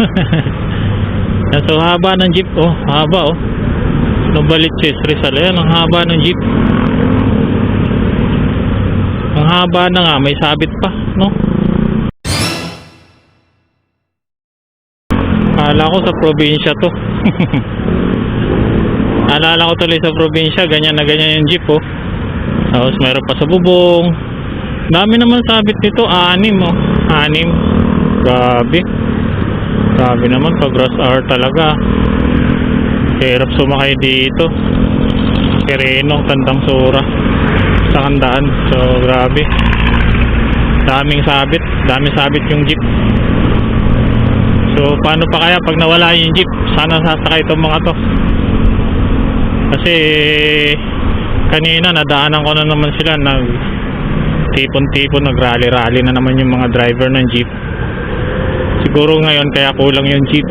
So haba ng jeep oh, haba oh. Novaliches Rizal. Ayan, ang haba ng jeep. Ang haba na nga, may sabit pa, no? Kala ko sa probinsya to. Alala ko tuloy sa probinsya, ganyan na ganyan yung jeep oh. Tapos mayroon pa sa bubong. Dami naman sabit nito, anim oh. Anim. Grabe. Grabe naman, pag rush hour talaga. Hirap sumakay dito. Sereno, tandang sura. Sa handaan. So, grabe. Daming sabit. Daming sabit yung jeep. So, paano pa kaya pag nawala yung jeep? Sana sasakay itong mga to. Kasi, kanina nadaanan ko na naman sila nag tipon-tipon, nag-rally-rally na naman yung mga driver ng jeep. Siguro ngayon kaya kulang yung jeep.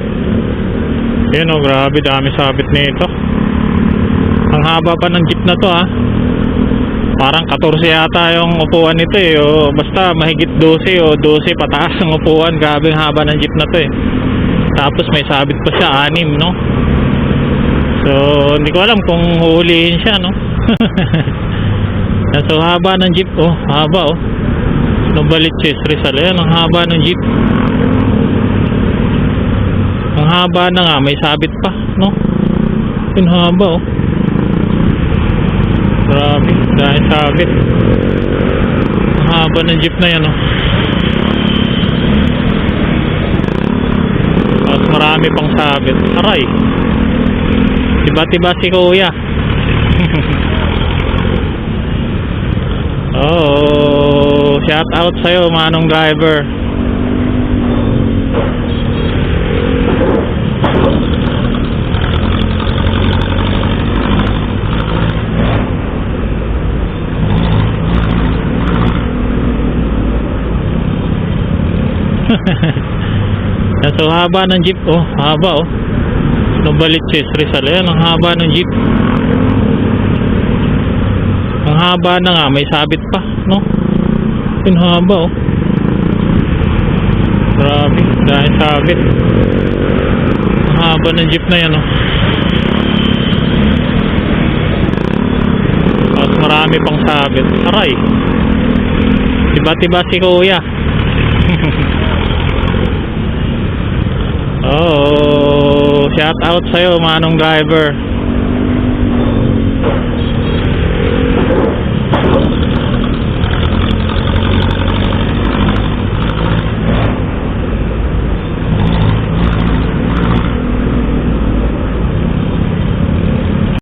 Yun oh, grabe dami sabit nito. Ang haba pa ng jeep na to ha. Parang 14 yata yung upuan nito eh. O, basta mahigit 12 o 12 pataas ang upuan. Grabe ang haba ng jeep na to eh. Tapos may sabit pa siya, anim no. So, hindi ko alam kung huhulihin siya no. So haba ng jeep oh, haba oh. Novaliches Rizal. Ayan, ang haba ng jeep. Haba na nga, may sabit pa, no? Yun haba, oh. Grabe, dahil sabit. Ang haba ng jeep na yan, oh. Tapos marami pang sabit. Aray. Tiba-tiba si kuya. oh, shout out sa'yo, manong driver. so haba ng jeep oh, haba oh. Novaliches Rizal. Ayan, ang haba ng jeep. Ang haba na nga, may sabit pa, no? Yun haba oh. Grabe, dahil sabit. Ang haba ng jeep na yan oh. Tapos marami pang sabit. Aray. Tiba-tiba si kuya. Shout out sa'yo, Manong Driver.